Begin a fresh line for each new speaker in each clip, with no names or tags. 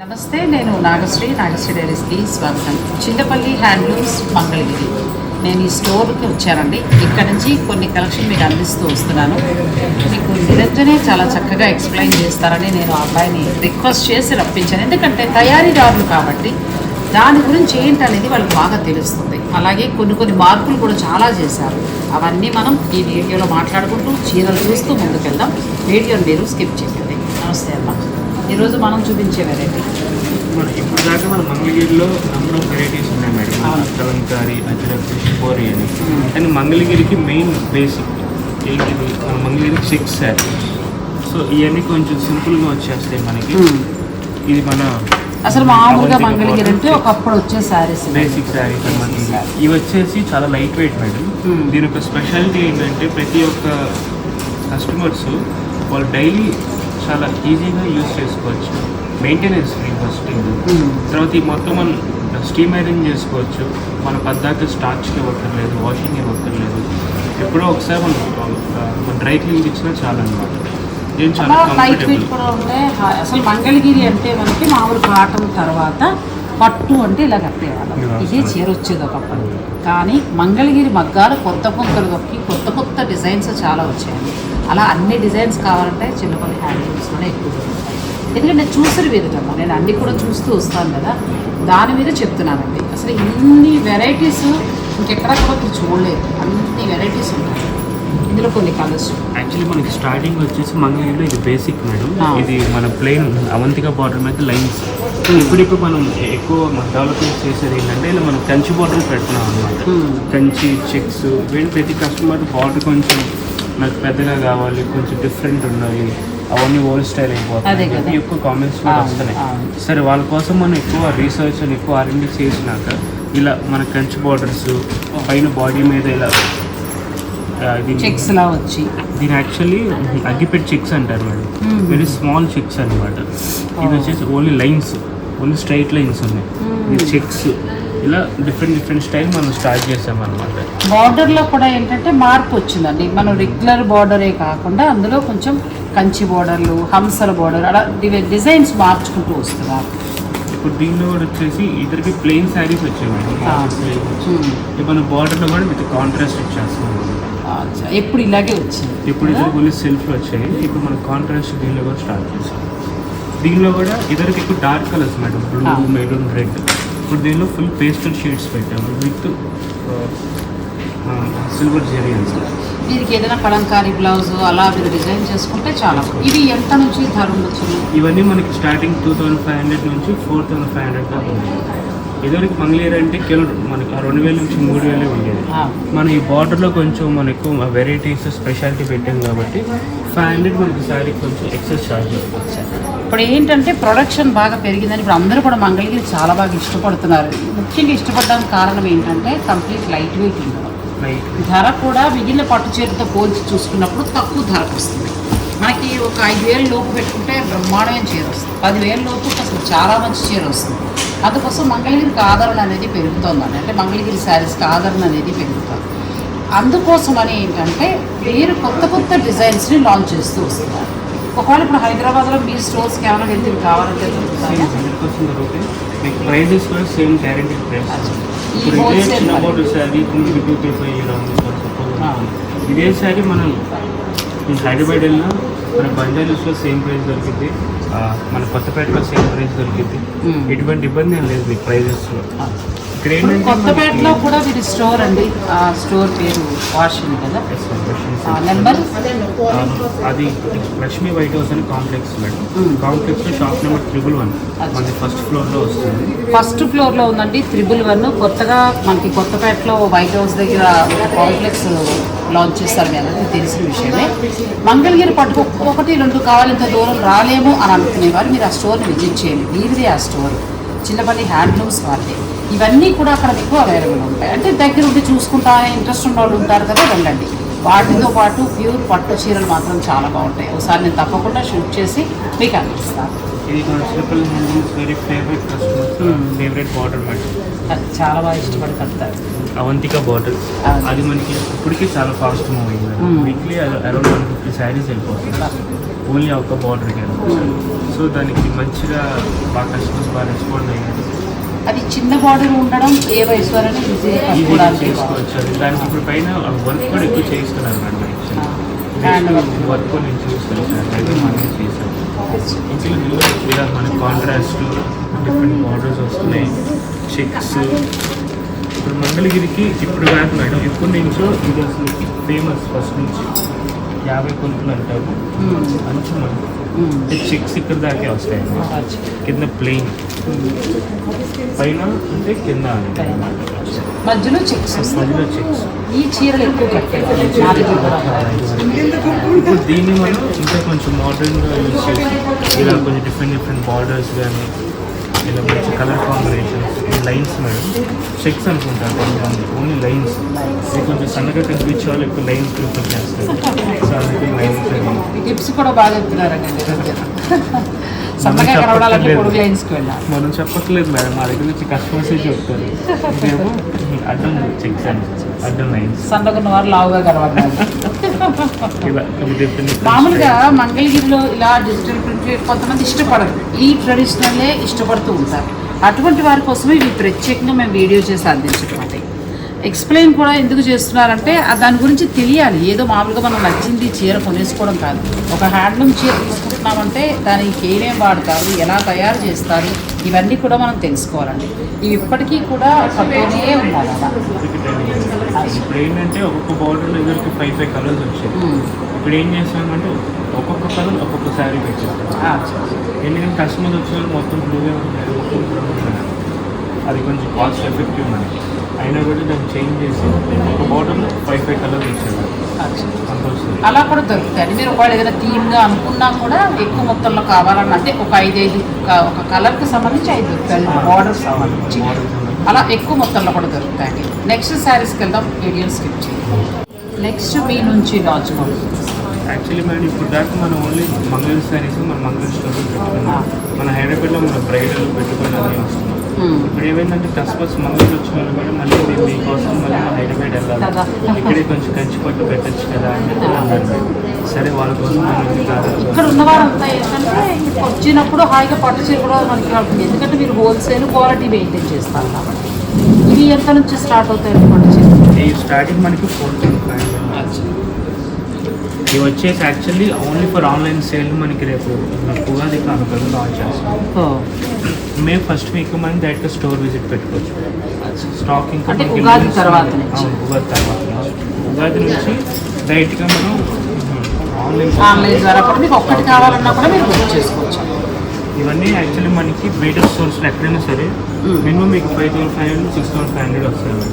నమస్తే నేను నాగశ్రీ నాగశ్రీ డైరీస్కి స్వాగతం. చింతపల్లి హ్యాండ్లూమ్స్ మంగళగిరి. నేను ఈ స్టోర్కి వచ్చానండి. ఇక్కడ నుంచి కొన్ని కలెక్షన్ మీకు అందిస్తూ వస్తున్నాను. మీకు నిరంజనే చాలా చక్కగా ఎక్స్ప్లెయిన్ చేస్తారని నేను ఆ అబ్బాయిని రిక్వెస్ట్ చేసి రప్పించాను. ఎందుకంటే తయారీదారులు కాబట్టి దాని గురించి ఏంటనేది వాళ్ళకి బాగా తెలుస్తుంది. అలాగే కొన్ని కొన్ని మార్పులు కూడా చాలా చేశారు. అవన్నీ మనం ఈ వీడియోలో మాట్లాడుకుంటూ చీరలు చూస్తూ ముందుకెళ్దాం. వీడియోని మీరు స్కిప్ చేయండి నమస్తే అమ్మ. ఈరోజు మనం చూపించే వెరైటీ
ఇప్పుడు దాకా మన మంగళగిరిలో నెంబర్ ఆఫ్ వెరైటీస్ ఉన్నాయి మేడం. కలంకారీ అజ్రక్ షిపోరి అని కానీ మంగళగిరికి మెయిన్ బేసిక్ ఏంటిది? మన మంగళగిరి సిక్స్ శారీస్ సో ఇవన్నీ కొంచెం సింపుల్గా వచ్చేస్తాయి మనకి. ఇది మన
అసలు మామూలుగా మంగళగిరి. అంటే ఒకప్పుడు వచ్చే శారీస్
బేసిక్ శారీస్ అన్నమాట ఇవి. వచ్చేసి చాలా లైట్ వెయిట్ మేడం. దీని యొక్క స్పెషాలిటీ ఏంటంటే ప్రతి ఒక్క కస్టమర్స్ వాళ్ళు డైలీ చాలా ఈజీగా యూజ్ చేసుకోవచ్చు. మెయింటెనెన్స్ ఫ్రీ ఫస్ట్ తర్వాత ఈ మొత్తం మనం స్టీమ్ ఐరన్ చేసుకోవచ్చు. మన పద్దాక స్టార్చ్కి ఇవ్వక్కర్లేదు వాషింగ్ ఇవ్వక్కర్లేదు ఎప్పుడో ఒకసారి మనం మన డ్రై క్లీన్ ఇచ్చినా చాలు అనమాట ఇది చాలా
లైట్ వెయిట్
కంఫర్టబుల్
కూడా ఉంటాయి అసలు మంగళగిరి అంటే మనకి మామూలు కాటన్ తర్వాత పట్టు అంటే ఇలా కట్టేవాళ్ళం. ఇదే చీర వచ్చేది ఒకప్పుడు. కానీ మంగళగిరి మగ్గాలు కొత్త పుంతలు దొరికి కొత్త కొత్త డిజైన్స్ చాలా వచ్చాయండి. అలా అన్ని డిజైన్స్ కావాలంటే చిన్నపల్లి హ్యాండ్లూమ్స్లోనే ఎక్కువ దొరుకుతాయి. ఎందుకంటే చూసిన విధంగా నేను అన్ని కూడా చూస్తూ వస్తాను కదా. దాని మీద చెప్తున్నానండి. అసలు ఇన్ని వెరైటీస్ ఇంకెక్కడ కూడా మీరు చూడలేదు. అన్ని వెరైటీస్ ఉంటాయి. ఇందులో కొన్ని కలర్స్
యాక్చువల్లీ మనకి స్టార్టింగ్ వచ్చేసి మంగళగిరిలో ఇది బేసిక్ మేడం. ఇది మన ప్లెయిన్ అవంతిక బార్డర్ మీద లైన్స్ ఇప్పుడిప్పుడు మనం ఎక్కువ డెవలప్మెంట్ చేసేది ఏంటంటే ఇలా మనం కంచి బార్డర్ పెడుతున్నాం అనమాట కంచి చెక్స్ వీళ్ళు ప్రతి కస్టమర్ బార్డర్ కొంచెం నాకు పెద్దగా కావాలి కొంచెం డిఫరెంట్ ఉండాలి అవన్నీ ఓల్డ్ స్టైల్. ఇవి ఎక్కువ కామెంట్స్ కూడా వస్తున్నాయి. సరే వాళ్ళ కోసం మనం ఎక్కువ రీసెర్చ్ అని ఎక్కువ ఆర్ఎండి చేసినాక ఇలా మన కంచి బార్డర్స్ పైన బాడీ మీద ఇలా
చెక్స్ లా వచ్చి.
దీని యాక్చువల్లీ అగ్గిపెట్టి చెక్స్ అంటారు madam
Hmm.
Very small checks అనమాట ఇది వచ్చేసి only lines only straight lines ఉన్నాయి. ఇది చెక్స్ ఇలా డిఫరెంట్ డిఫరెంట్ స్టైల్ మనం స్టార్ట్ చేసాం అనమాట
బార్డర్లో కూడా ఏంటంటే మార్పు వచ్చిందండి. మనం రెగ్యులర్ బార్డరే కాకుండా అందులో కొంచెం కంచి బార్డర్లు హంసల బార్డర్ అలా డిజైన్స్ మార్చుకుంటూ వస్తున్నారు.
ఇప్పుడు దీనిలో కూడా వచ్చేసి ఇద్దరికి ప్లెయిన్ శారీస్. Plain. ఇప్పుడు మన బార్డర్లో కూడా విత్ కాంట్రాస్ట్ ఇచ్చేస్తున్నాం
అచ్చా, ఎప్పుడు ఇలాగే వచ్చింది.
ఇప్పుడు ఇద్దరికి ఓన్లీ సెల్ఫ్లు వచ్చాయి. ఇప్పుడు మన కాంట్రాస్ట్ దీనిలో కూడా స్టార్ట్ చేసాం దీనిలో కూడా ఇద్దరికి ఎక్కువ dark colours madam. Blue. Maroon red ఇప్పుడు దీనిలో ఫుల్ పేస్టల్ షేడ్స్ పెట్టాము. విత్ సిల్వర్ జెరియన్స్
దీనికి ఏదైనా కలంకారీ బ్లౌజ్ అలా మీరు డిజైన్ చేసుకుంటే చాలా ఇవి ఎంత నుంచి ధర ఉండొచ్చు
ఇవన్నీ మనకి starting two thousand five hundred నుంచి ఫోర్ థౌసండ్ ఫైవ్ హండ్రెడ్ దాకా ఉంది ఇదివరకు మంగళగిరి అంటే కేవలం మనకి ఆ రెండు వేల నుంచి మూడు వేలే ఉండేది. మన ఈ బార్డర్లో కొంచెం మన ఎక్కువ వెరైటీస్ స్పెషాలిటీ పెట్టాం కాబట్టి ఫైవ్ హండ్రెడ్ మనకి శారీ కొంచెం ఎక్సెస్ ఛార్జ్
ఇప్పుడు ఏంటంటే ప్రొడక్షన్ బాగా పెరిగిందని ఇప్పుడు అందరూ కూడా మంగళగిరి చాలా బాగా ఇష్టపడుతున్నారు. ముఖ్యంగా ఇష్టపడడానికి కారణం ఏంటంటే కంప్లీట్ లైట్ వెయిట్
లైట్
ధర కూడా మిగిలిన పట్టు చీరతో పోల్చి చూసుకున్నప్పుడు తక్కువ ధరకు వస్తుంది. మనకి ఒక ఐదు వేలు లోపు పెట్టుకుంటే బ్రహ్మాండమైన చీర వస్తుంది. పదివేల లోపు అసలు చాలా మంచి చీర వస్తుంది. అందుకోసం మంగళగిరికి ఆదరణ అనేది పెరుగుతోందండి అంటే మంగళగిరి శారీస్కి ఆదరణ అనేది పెరుగుతుంది. అందుకోసమని ఏంటంటే మీరు కొత్త కొత్త డిజైన్స్ని లాంచ్ చేస్తూ వస్తున్నారు. ఒకవేళ ఇప్పుడు హైదరాబాద్లో మీ స్టోర్స్కి ఏమైనా వెళ్తే కావాలంటే దొరుకుతాయా?
ప్రైజెస్ కూడా సేమ్ గ్యారెంటీ ప్రైస్ ఇప్పుడు ఇదే చిన్న శారీ త్రీ టూ ఫైవ్
ఆ.
ఇదే శారీ మనం హైదరాబాద్ వెళ్ళినా మన బంజారాస్లో సేమ్ ప్రైస్ దొరికింది మన కొత్తపేటలో సేమ్ ప్రైస్ దొరికింది. ఎటువంటి ఇబ్బంది ఏం లేదు ప్రైజెస్లో.
కొత్తపేటలో
మనకి-
కూడా వీరి స్టోర్ అండి. ఆ స్టోర్ పేరు వాషింగ్ కదా? నెంబర్?
అది లక్ష్మీ వైట్ హౌస్ అని complex madam. Complex shop number triple one. మనది ఫస్ట్ ఫ్లోర్లో వస్తుంది.
ఫస్ట్ ఫ్లోర్లో ఉందండి త్రిబుల్ వన్. కొత్తగా మనకి కొత్తపేటలో వైట్ హౌస్ దగ్గర కాంప్లెక్స్ లాంచ్ చేస్తారు మీ అందరికీ తెలిసిన విషయమే. మంగళగిరి పట్టుకు ఒకటి రెండు కావాలంత దూరం రాలేము అని అనుకునేవారు. మీరు ఆ స్టోర్ని విజిట్ చేయండి. వీరిదే ఆ స్టోర్. చిన్నపల్లి హ్యాండ్లూమ్స్ వారిదే ఇవన్నీ కూడా అక్కడ మీకు అవైలబుల్ ఉంటాయి. అంటే దగ్గర ఉండి చూసుకుంటా ఇంట్రెస్ట్ ఉన్న వాళ్ళు ఉంటారు కదా వెళ్ళండి. వాటితో పాటు ప్యూర్ పట్టు చీరలు మాత్రం చాలా బాగుంటాయి. ఒకసారి నేను తప్పకుండా షూట్ చేసి మీకు అందిస్తాను.
Favourite
Hmm.
బార్డర్
చాలా బాగా ఇష్టపడి కడతారు.
అవంతిక బార్డర్. అది మనకి ఇప్పటికీ చాలా fast moving
Hmm.
Weekly around one fifty sarees వెళ్ళిపోతుంది. ఓన్లీ ఒక బార్డర్కి సో దానికి మంచిగా బాగా కస్టమర్స్ బాగా రెస్పాండ్ అయ్యారు.
అది చిన్న బార్డర్ ఉండడం ఏ వయసు వరకు
చేసుకోవచ్చు దానికి ఇప్పుడు పైన వర్క్ కూడా ఎక్కువ చేయిస్తున్నారు మేడం. వర్క్. కూడా నేను మనం ఇలా మన కాంట్రాస్ట్ డిఫరెంట్ బార్డర్స్ వస్తున్నాయి. చెక్స్. ఇప్పుడు మంగళగిరికి ఇప్పుడు కాదు మేడం. ఎప్పటి నుంచో ఇది అసలు ఫేమస్ ఫస్ట్ నుంచి. యాభై కొనుక్కులు అంటారు. మంచి మనకి చెక్స్ ఇక్కడ దాకే వస్తాయి. కింద ప్లెయిన్. పైన అంటే కింద
మధ్యలో చెక్స్
మధ్యలో చెక్స్
ఈ చీరలు ఎక్కువ
ఇప్పుడు దీన్ని మనం ఇంకా కొంచెం మోడర్న్గా యూజ్ చేసి ఇలా కొంచెం డిఫరెంట్ డిఫరెంట్ బార్డర్స్ కానీ మంచి colour combinations lines madam checks అనుకుంటారు కొంతమంది ఓన్లీ లైన్స్ ఇది కొంచెం సన్నగా కనిపించే వాళ్ళు ఎక్కువ లైన్స్ ప్రిఫర్ చేస్తారు. సో అందుకే లైన్స్
టిప్స్ కూడా బాగా చెప్తున్నారండి
మనం చెప్పట్లేదు. మేడం మా దగ్గర నుంచి కస్టమర్సే చెప్తారు. ఇదేమో అడ్డం చెక్స్ అడ్డం లైన్స్
సన్నగా లావుగా కనబడాలి మామూలుగా మంగళగిరిలో ఇలా డిజిటల్ ప్రింట్ కొంతమంది ఇష్టపడరు. ఈ ట్రెడిషనల్లే ఇష్టపడుతూ ఉంటారు. అటువంటి వారి కోసమే ఇవి ప్రత్యేకంగా మేము వీడియో చేసి అందించడం అంటే. ఎక్స్ప్లెయిన్ కూడా ఎందుకు చేస్తున్నారంటే దాని గురించి తెలియాలి. ఏదో మామూలుగా మనం నచ్చింది చీర కొనేసుకోవడం కాదు. ఒక హ్యాండ్లూమ్ చీర తీసుకుంటున్నామంటే దానికి ఏమేం వాడతారు ఎలా తయారు చేస్తారు ఇవన్నీ కూడా మనం తెలుసుకోవాలండి. ఇవి ఇప్పటికీ కూడా పట్టునే ఉండాలి అలా.
ఇప్పుడు ఏంటంటే ఒక్కొక్క బార్డర్లో ఎదురుకి ఫైవ్ ఫైవ్ కలర్స్ వచ్చాయి. ఇప్పుడు ఏం చేస్తామంటే ఒక్కొక్క కలర్ ఒక్కొక్క శారీ పెట్టాం ఎందుకంటే కస్టమర్ వచ్చిన మొత్తం బ్లూగా ఉంటారు మొత్తం బ్లూ ఉంటారు అది కొంచెం కాస్ట్ ఎఫెక్టివ్ మనకి అయినా కూడా దాన్ని చేంజ్ చేసి ఒక బార్డర్లో ఫైవ్ ఫైవ్
అచ్చా.
కంపల్సరీ
అలా కూడా దొరుకుతాయి మీరు ఒకవేళ ఏదైనా థీమ్గా అనుకున్నా కూడా ఎక్కువ మొత్తంలో కావాలన్న అంటే ఒక ఐదైదు ఒక కలర్కి సంబంధించి ఐదు దొరుకుతాయి బార్డర్ సంబంధించి. అలా ఎక్కువ మొత్తంలో కూడా దొరుకుతాయండి నెక్స్ట్ శారీస్కి వెళ్దాం. వీడియో స్కిప్ చేయండి. నెక్స్ట్ మీ నుంచి లాంచ్
యాక్చువల్లీ మేడం ఇప్పుడు దాకా మనం ఓన్లీ మంగళ శారీస్ మన మంగళ స్టోర్లో పెట్టుకున్నాం. మన హైదరాబాద్లో మన బ్రైడల్ పెట్టుకుని అన్నీ వస్తున్నాం ఇప్పుడు ఏమైందంటే కస్టమర్స్ మంగళూరు వచ్చిన వాళ్ళు కూడా మళ్ళీ మేము మీకోసం మళ్ళీ హైదరాబాద్ వెళ్ళాలి. ఇక్కడే కొంచెం కంచి పట్టు పెట్టచ్చు కదా అని చెప్పి అన్నారు. సరే వాళ్ళ కోసం
ఇక్కడ ఉన్నవారంతా ఏంటంటే ఇక్కడికి వచ్చినప్పుడు హాయిగా పట్టు చీర కూడా మనకి ఉంటుంది ఎందుకంటే మీరు హోల్సేల్ క్వాలిటీ మెయింటైన్ చేస్తారు కాబట్టి. ఇవి ఎంత నుంచి స్టార్ట్ అవుతాయి పట్టు చీర
స్టార్టింగ్ మనకి ఫోర్ ఫైవ్ ఇవి వచ్చేసి actually only for online sale మనకి రేపు ఉగాది కానుకలు లాంచ్ చేస్తాం. మేము ఫస్ట్ వీక్ మనం డైరెక్ట్ స్టోర్ విజిట్ పెట్టుకోవచ్చు. స్టాకింగ్
అంటే ఉగాది తర్వాత.
ఉగాది తర్వాత నుంచి. ఉగాది నుంచి డైరెక్ట్గా మనం ఆన్లైన్
ఆన్లైన్ ద్వారా కూడా మీకు ఒక్కటి కావాలన్నా కూడా మీరు బుక్ చేసుకోవచ్చు.
ఇవన్నీ యాక్చువల్లీ మనకి బయట స్టోర్స్లో ఎక్కడైనా సరే మినిమం మీకు five thousand five hundred six thousand five hundred వస్తుంది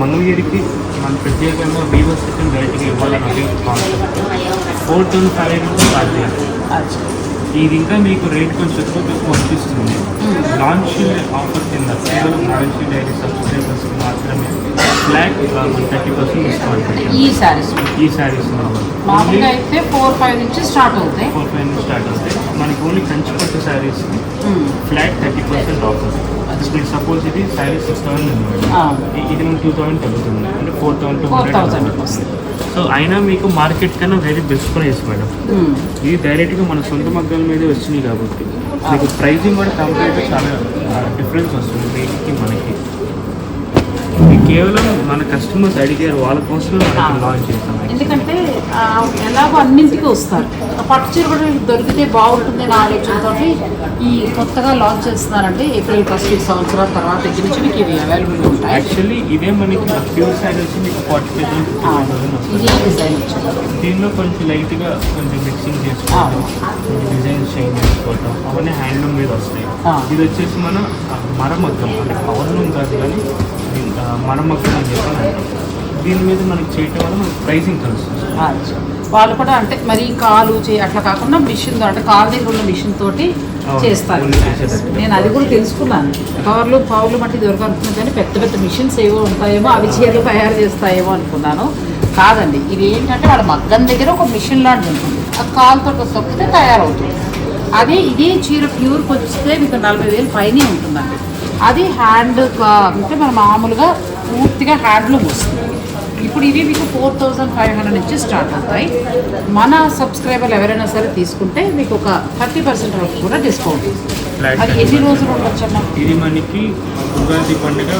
మంగళగిరికి మన ప్రత్యేకంగా వీవర్స్ డైరెక్ట్గా ఇవ్వాలని concept four thousand five hundred start చేయాలి. ఇది ఇంకా మీకు రేట్ కొంచెం ఎక్కువ తక్కువ అనిపిస్తుంది. లాంచ్ ఆఫర్ కింద కేవలం రాయల్టీ డైరీ సబ్స్క్రైబర్స్ మాత్రమే ఫ్లాట్ థర్టీ పర్సెంట్ డిస్కౌంట్ పెట్టాం
ఈ శారీస్
ఈ
మామూలుగా అయితే ఫోర్ ఫైవ్ నుంచి స్టార్ట్ అవుతాయి.
ఫోర్ ఫైవ్ నుంచి స్టార్ట్ అవుతాయి. మనకి only Kanchipattu sarees flat thirty percent offer ఇప్పుడు సపోజ్ ఇది శారీ సిక్స్ థౌసండ్ ఉంది ఇది మనకి టూ థౌసండ్ తగ్గుతుంది అంటే four thousand two
thousand
hundred so అయినా మీకు మార్కెట్ కన్నా వెరీ బెస్ట్ ప్రైస్ మేడం. ఇది డైరెక్ట్గా మన సొంత మగ్గాల మీదే వచ్చినాయి కాబట్టి. మీకు ప్రైజింగ్ కూడా కంపేర్ చాలా డిఫరెన్స్ వస్తుంది. వీటికి మనకి కేవలం మన కస్టమర్స్ అడిగారు వాళ్ళ కోసమే మనం లాంచ్ చేస్తాం.
ఎందుకంటే ఎలాగో అన్నింటికి వస్తారు. పట్టు చీర కూడా దొరికితే బాగుంటుంది అనే ఆలోచనతో ఈ కొత్తగా లాంచ్ చేస్తున్నారంటే ఏప్రిల్ ఫస్ట్ సంవత్సరాల తర్వాత దగ్గర నుంచి మీకు ఇవి అవైలబుల్ ఉంటాయి.
యాక్చువల్లీ ఇదే మనకి ప్యూర్ సైడ్ వచ్చి మీకు ఫార్టీ ఫైవ్ థౌసండ్
డిజైన్
దీనిలో కొంచెం లైట్గా కొంచెం మిక్సింగ్ చేసుకోవడం కొంచెం డిజైన్ చేంజ్ చేసుకోవడం అవన్నీ హ్యాండ్లూమ్ మీద వస్తాయి. ఇది వచ్చేసి మన మరమగ్గం అంటే పవర్లూమ్ కాదు కానీ మరమగ్గం అని చెప్పి అంటాం. దీని మీద మనకి చేయటం వల్ల మనకి ప్రైసింగ్
అచ్చా. వాళ్ళు కూడా అంటే మరి కాలు అట్లా కాకుండా మిషన్ అంటే కాలు దగ్గర ఉన్న మిషన్ తోటి చేస్తారు. నేను అది కూడా తెలుసుకున్నాను పవర్లు పవర్లు మట్టి దొరకనుకున్నాను కానీ పెద్ద పెద్ద మిషన్స్ ఏవో ఉంటాయేమో అవి చీరలు తయారు చేస్తాయేమో అనుకున్నాను కాదండి ఇది ఏంటంటే వాళ్ళ మగ్గం దగ్గర ఒక మిషన్ లాంటిది ఉంటుంది ఆ కాలుతో తొక్కితే తయారవుతుంది అదే ఇదే చీర ప్యూర్కి వస్తే మీకు నలభై వేలు పైనే ఉంటుందండి అది హ్యాండ్ అంటే మన మామూలుగా పూర్తిగా హ్యాండ్లూమ్ వస్తుంది ఇప్పుడు ఇవి మీకు ఫోర్ థౌజండ్ ఫైవ్ హండ్రెడ్ నుంచి స్టార్ట్ అవుతాయి. మన సబ్స్క్రైబర్లు ఎవరైనా సరే తీసుకుంటే మీకు ఒక థర్టీ పర్సెంట్ వరకు కూడా డిస్కౌంట్. అది ఎన్ని రోజులు ఉండొచ్చు అన్న
ఇది మనకి ఉగాది పండుగ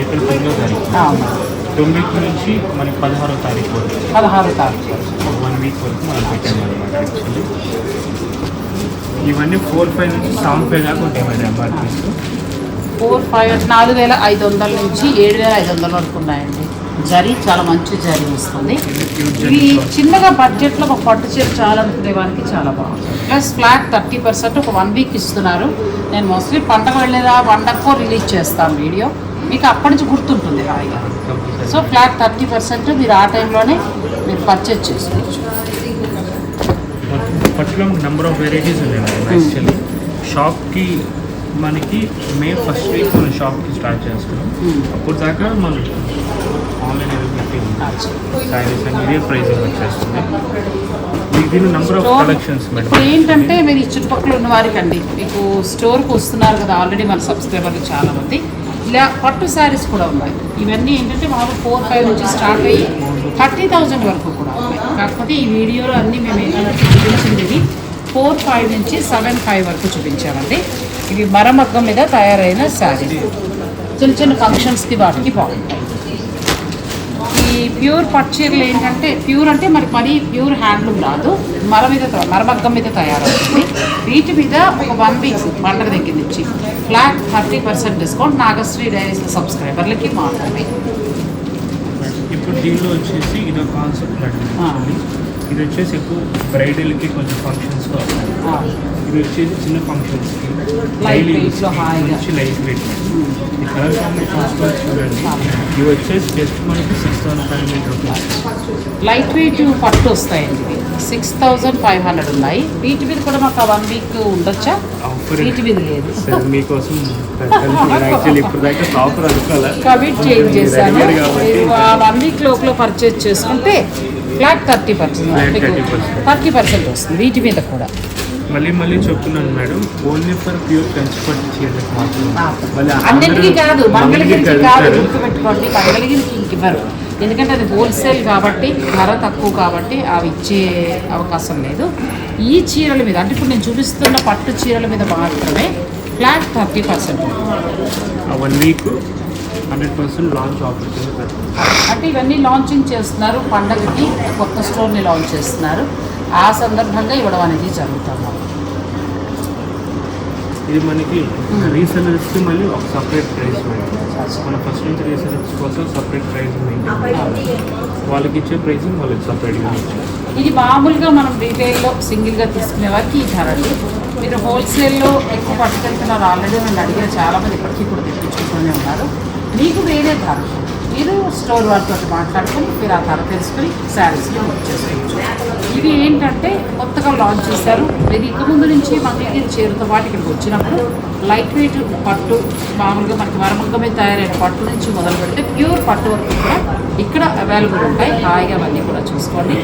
ఏప్రిల్ తొమ్మిదో తారీఖు. తొమ్మిది నుంచి మనకి పదహారో తారీఖు
పదహారు తారీఖు
వన్ వీక్ వరకు మనం పెట్టాము అనమాట యాక్చువల్లీ ఇవన్నీ ఫోర్ ఫైవ్ నుంచి సెవెన్ ఫైవ్ దాకా ఉంటాయి మేడం ఎంఆర్పీస్
ఫోర్ ఫైవ్ నాలుగు వేల ఐదు వందల నుంచి ఏడు వేల ఐదు వందల వరకు ఉన్నాయండి. జరీ చాలా మంచి జరీ వస్తుంది. ఇవి చిన్నగా బడ్జెట్లో ఒక పట్టు చీర చాలనుకునే వారికి చాలా బాగుంటుంది. ప్లస్ ఫ్లాట్ థర్టీ పర్సెంట్ ఒక వన్ వీక్ ఇస్తున్నారు. నేను మోస్ట్లీ పండగ వెళ్ళేదా వండకో రిలీజ్ చేస్తాను వీడియో. మీకు అప్పటి నుంచి గుర్తుంటుంది హాయిగా. సో ఫ్లాట్ థర్టీ పర్సెంట్ మీరు ఆ టైంలోనే మీరు పర్చేజ్ చేసుకోవచ్చు.
పట్టులో నెంబర్ ఆఫ్ వెరైటీస్ ఉన్నాయి మేడం యాక్చువల్లీ షాప్కి మనకి మే ఫస్ట్ వీక్ మనం షాప్కి స్టార్ట్ చేస్తున్నాం.
Hmm.
అప్పుడు దాకా మనం ఆన్లైన్ అవైలబిలిటీ శారీస్ అని ఇదే ప్రైసింగ్ వచ్చేస్తుంది. మీకు దీని నెంబర్ ఆఫ్ కలెక్షన్స్ మేడం
ఇప్పుడు ఏంటంటే మీరు ఈ చుట్టుపక్కల ఉన్న వారికి అండి మీకు స్టోర్కి వస్తున్నారు కదా ఆల్రెడీ మన సబ్స్క్రైబర్లు చాలా మంది. ఇలా పట్టు శారీస్ కూడా ఉన్నాయి. ఇవన్నీ ఏంటంటే మామూలు ఫోర్ ఫైవ్ నుంచి స్టార్ట్ అయ్యి థర్టీ థౌజండ్ వరకు కాకపోతే ఈ వీడియోలో అన్నీ మేము చూపించింది ఫోర్ ఫైవ్ నుంచి సెవెన్ ఫైవ్ వరకు చూపించామండి. ఇవి మరమగ్గం మీద తయారైన శారీ. చిన్న చిన్న ఫంక్షన్స్కి వాటికి బాగుంటాయి. ఈ ప్యూర్ పచ్చీరలు ఏంటంటే ప్యూర్ అంటే మరి పని ప్యూర్ హ్యాండ్లూమ్ రాదు. మర మీద మరమగ్గం మీద తయారవుతుంది. వీటి మీద ఒక వన్ వీక్ పండగ దగ్గర నుంచి flat thirty percent discount Nagasri diaries సబ్స్క్రైబర్లకి మాత్రమే.
ఇప్పుడు దీనిలో వచ్చేసి ఇది కాన్సెప్ట్ యాక్చువల్లీ ఇది వచ్చేసి ఎక్కువ బ్రైడల్కి కొంచెం
ఆ,
ఇది వచ్చేసి చిన్న. మంచి లైట్ వెయిట్ ఈ కలర్ కాంబినేషన్స్ కూడా చూడండి. ఇవి వచ్చేసి జస్ట్ మనకి six thousand five hundred rupees
light weight పట్టు వస్తాయండి. సిక్స్ థౌజండ్ ఫైవ్ హండ్రెడ్ ఉన్నాయి. వీటి మీద కూడా మాకు వన్ వీక్ ఉండొచ్చా? వీటి మీద లేదు.
సార్ మీకోసం ఇప్పుడు దాకా ఆఫర్ అనుకోవాలి
కమిట్ చేంజ్ చేశాను. వన్ వీక్ లోపల పర్చేజ్ చేసుకుంటే ఫ్లాట్ థర్టీ పర్సెంట్
Flat
మీకు
30%.
థర్టీ పర్సెంట్ వస్తుంది వీటి మీద కూడా.
మళ్ళీ మళ్ళీ చెప్తున్నాను మేడం ఓన్లీ ఫర్ ప్యూర్ కంచిపట్టు చీరలకు మాత్రం మళ్ళీ
అన్నిటికీ
అందరూ
కాదు మంగళగిరికి కాదు. గుర్తుపెట్టుకోండి మంగళగిరికి ఇంక ఇవ్వరు. ఎందుకంటే అది హోల్సేల్ కాబట్టి ధర తక్కువ కాబట్టి అవి ఇచ్చే అవకాశం లేదు. ఈ చీరల మీద అంటే ఇప్పుడు నేను చూపిస్తున్న పట్టు చీరల మీద మాత్రమే flat thirty percent
one week hundred percent launch offer కింద
అంటే ఇవన్నీ లాంచింగ్ చేస్తున్నారు. పండగకి కొత్త స్టోర్ని లాంచ్ చేస్తున్నారు. ఆ సందర్భంగా ఇవ్వడం అనేది జరుగుతుంది.
ఇది మనకి రీసెలర్స్కి మళ్ళీ ఒక సపరేట్ ప్రైస్ మన ఫస్ట్ నుంచి రీసెలర్స్ కోసం సపరేట్ ప్రైస్ వాళ్ళకి ఇచ్చే ప్రైసింగ్ వాళ్ళకి సపరేట్గా
ఇది మామూలుగా మనం రీటైల్లో సింగిల్గా తీసుకునే వారికి ఈ ధర. మీరు హోల్సేల్లో ఎక్కువ పట్టుకెళ్తున్నారు. ఆల్రెడీ నన్ను అడిగిన చాలామంది ఇప్పటికీ కూడా తెప్పించుకుంటూనే ఉన్నారు. మీకు వేరే ధర. మీరు స్టోర్ వాళ్ళతో మాట్లాడుకొని మీరు ఆ ధర తెలుసుకుని శారీస్ని వచ్చేసుకోవచ్చు చేసుకోవచ్చు. ఇది ఏంటంటే కొత్తగా లాంచ్ చేశారు. మీరు ఇక ముందు నుంచి మంగళగిరి చీరతో పాటు ఇక్కడికి వచ్చినప్పుడు లైట్ వెయిట్ పట్టు మామూలుగా మనకి వరమగ్గ మీద తయారైన పట్టు నుంచి మొదలు పెడితే ప్యూర్ పట్టు వరకు కూడా ఇక్కడ అవైలబుల్ ఉంటాయి. హాయిగా అవన్నీ కూడా చూసుకోండి.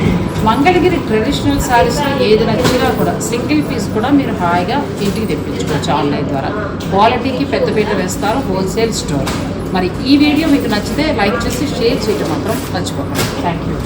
మంగళగిరి ట్రెడిషనల్ శారీస్లో ఏది నచ్చినా కూడా సింగిల్ పీస్ కూడా మీరు హాయిగా ఇంటికి తెప్పించుకోవచ్చు ఆన్లైన్ ద్వారా. క్వాలిటీకి పెద్దపీట వేస్తారు. హోల్సేల్ స్టోర్ మరి ఈ వీడియో మీకు నచ్చితే లైక్ చేసి షేర్ చేయడం మాత్రం మర్చిపోకండి. Thank you